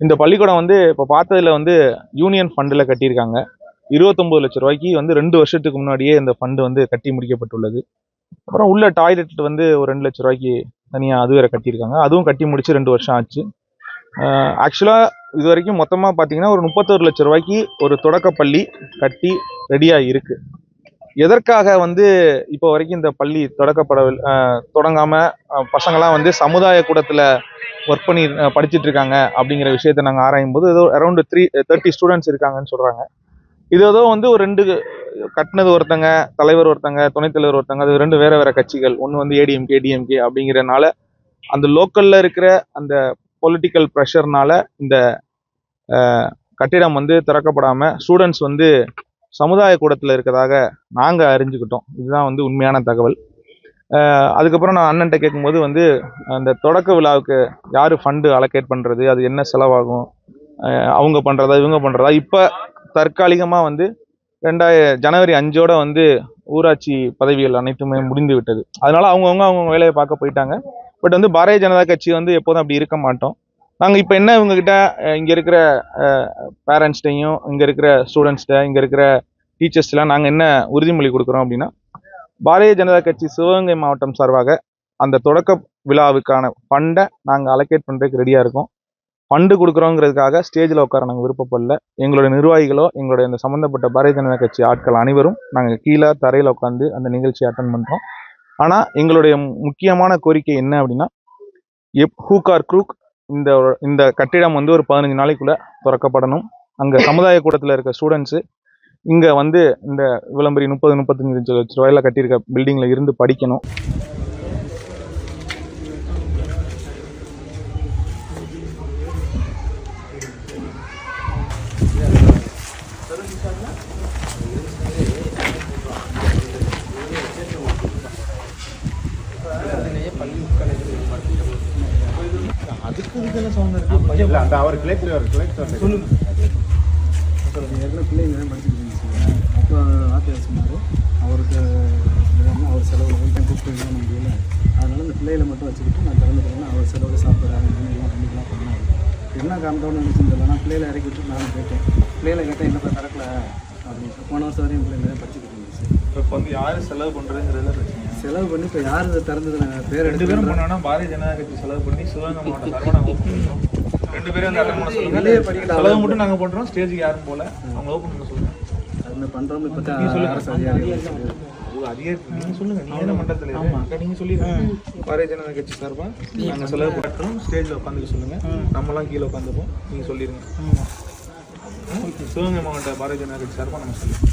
இந்த பள்ளிக்கூடம் வந்து இப்போ பார்த்ததுல வந்து யூனியன் ஃபண்டில் கட்டியிருக்காங்க. இருபத்தொம்பது லட்ச ரூபாய்க்கு வந்து ரெண்டு வருஷத்துக்கு முன்னாடியே இந்த ஃபண்டு வந்து கட்டி முடிக்கப்பட்டுள்ளது. அப்புறம் உள்ள டாய்லெட் வந்து ஒரு ரெண்டு லட்ச ரூபாய்க்கு தனியாக அது வேற கட்டியிருக்காங்க. அதுவும் கட்டி முடிச்சு ரெண்டு வருஷம் ஆச்சு. ஆக்சுவலாக இது வரைக்கும் மொத்தமாக பார்த்தீங்கன்னா ஒரு முப்பத்தோரு லட்ச ரூபாய்க்கு ஒரு தொடக்கப்பள்ளி கட்டி ரெடியாக இருக்குது எதற்காக வந்து இப்போ வரைக்கும் இந்த பள்ளி தொடக்கப்படவில் தொடங்காம பசங்களாம் வந்து சமுதாய கூடத்தில் ஒர்க் பண்ணி படிச்சுட்டு இருக்காங்க அப்படிங்கிற விஷயத்த நாங்கள் ஆராயும் போது ஏதோ அரௌண்ட் த்ரீ தேர்ட்டி ஸ்டூடெண்ட்ஸ் இருக்காங்கன்னு சொல்கிறாங்க இது ஏதோ வந்து ஒரு ரெண்டு கட்டினது ஒருத்தங்க தலைவர் ஒருத்தங்க துணைத் தலைவர் ஒருத்தங்க அது ரெண்டு வேற வேற கட்சிகள். ஒன்று வந்து ஏடிஎம்கே டிஎம்கே அப்படிங்கிறனால அந்த லோக்கல்ல இருக்கிற அந்த பொலிட்டிக்கல் ப்ரெஷர்னால இந்த கட்டிடம் வந்து திறக்கப்படாம ஸ்டூடெண்ட்ஸ் வந்து சமுதாய கூடத்தில் இருக்கிறதாக நாங்கள் அறிஞ்சுக்கிட்டோம். இதுதான் வந்து உண்மையான தகவல். அதுக்கப்புறம் நான் அண்ணன்ட்ட கேட்கும்போது வந்து அந்த தொடக்க விழாவுக்கு யார் ஃபண்டு அலோகேட் பண்ணுறது அது என்ன செலவாகும் அவங்க பண்ணுறதா இவங்க பண்ணுறதா இப்போ தற்காலிகமாக வந்து ரெண்டாய ஜனவரி அஞ்சோட வந்து ஊராட்சி பதவிகள் அனைத்துமே முடிந்து விட்டது அதனால அவங்கவுங்க அவங்க வேலையை பார்க்க போயிட்டாங்க. பட் வந்து பாரதிய ஜனதா கட்சி வந்து எப்போதும் அப்படி இருக்க மாட்டோம். நாங்கள் இப்போ என்ன இவங்கக்கிட்ட இங்கே இருக்கிற பேரண்ட்ஸ்டையும் இங்கே இருக்கிற ஸ்டூடெண்ட்ஸ்கிட்ட இங்கே இருக்கிற டீச்சர்ஸ்லாம் நாங்கள் என்ன உறுதிமொழி கொடுக்குறோம் அப்படின்னா பாரதிய ஜனதா கட்சி சிவகங்கை மாவட்டம் சார்பாக அந்த தொடக்க விழாவுக்கான ஃபண்டை நாங்கள் அலோகேட் பண்ணுறதுக்கு ரெடியாக இருக்கோம். ஃபண்டு கொடுக்குறோங்கிறதுக்காக ஸ்டேஜில் உட்கார நாங்கள் விருப்பப்படல. எங்களுடைய நிர்வாகிகளோ எங்களுடைய இந்த சம்மந்தப்பட்ட பாரதிய ஜனதா கட்சி ஆட்கள் அனைவரும் நாங்கள் கீழே தரையில் உட்காந்து அந்த நிகழ்ச்சியை அட்டன் பண்ணுறோம் ஆனால் எங்களுடைய முக்கியமான கோரிக்கை என்ன அப்படின்னா எப் ஹூகார் குரூக் இந்த இந்த கட்டிடம் வந்து ஒரு பதினஞ்சு நாளைக்குள்ள திறக்கப்படணும். அங்கே சமுதாய கூடத்தில் இருக்க ஸ்டூடெண்ட்ஸு இங்கே வந்து இந்த விளம்பரி முப்பது முப்பத்தஞ்சு லட்ச ரூபாயில கட்டியிருக்க பில்டிங்கில் இருந்து படிக்கணும். அதுக்கு இதுக்கு என்ன சவுண்ட் இருக்கு? இல்ல அந்த அவர் கிளைத்தர் கிளைத்தர் ஏற்கனவே பிள்ளைங்க தான் படிச்சுட்டு இருந்துச்சு அப்போ வாத்தியார் சொன்னார். அவருக்கு அவர் செலவில் போய் கூப்பிட்டு எழுத முடியல அதனால இந்த பிள்ளைகளை மட்டும் வச்சுக்கிட்டு நான் திறந்துக்கிறேன் அவர் செலவில் சாப்பிட்றாரு எல்லாம் பண்ணிக்கலாம் பண்ணாரு என்ன காரணம்னு நினச்சிருந்தல நான் பிள்ளைகளை இறக்கி விட்டு நானும் போயிட்டேன். பிள்ளைகளை கேட்டேன் என்னப்பா திறக்கல அப்படின்னு. போன வருஷம் வரையும் பிள்ளைங்க படிச்சுக்கிட்டு இருந்துச்சு. இப்போ வந்து யாரு செலவு பண்றதுங்கிறதுல பிரச்சனை. செலவு பண்ணி இப்போ யார் இதை திறந்தது நான் பேர் ரெண்டு பேரும் பண்ணோம்னா பாரதிய ஜனதா கட்சி செலவு பண்ணி சிவகங்கை மாவட்டம் சார்பாக நாங்கள் ஓப்பன் பண்ணுறோம் ரெண்டு பேரும் அந்த அட்டன் பண்ண சொல்லுங்க. படிக்கல. செலவு மட்டும் நாங்கள் பண்ணுறோம் ஸ்டேஜுக்கு யாரும் போல அவங்க ஓப்பன் பண்ண சொல்லுங்க. அது பண்ணுறோம் இப்போ தான் சொல்லுங்க. சொல்லிடுங்க பாரதிய ஜனதா கட்சி சார்பா? நாங்கள் செலவு பண்ணணும் ஸ்டேஜில் உட்காந்துக்க சொல்லுங்க. நம்மலாம் கீழே உட்காந்துப்போம். நீங்க சொல்லிடுங்க ம்? சிவகங்கை மாவட்ட பாரதிய ஜனதா கட்சி சார்பா நம்ம சொல்லுவோம்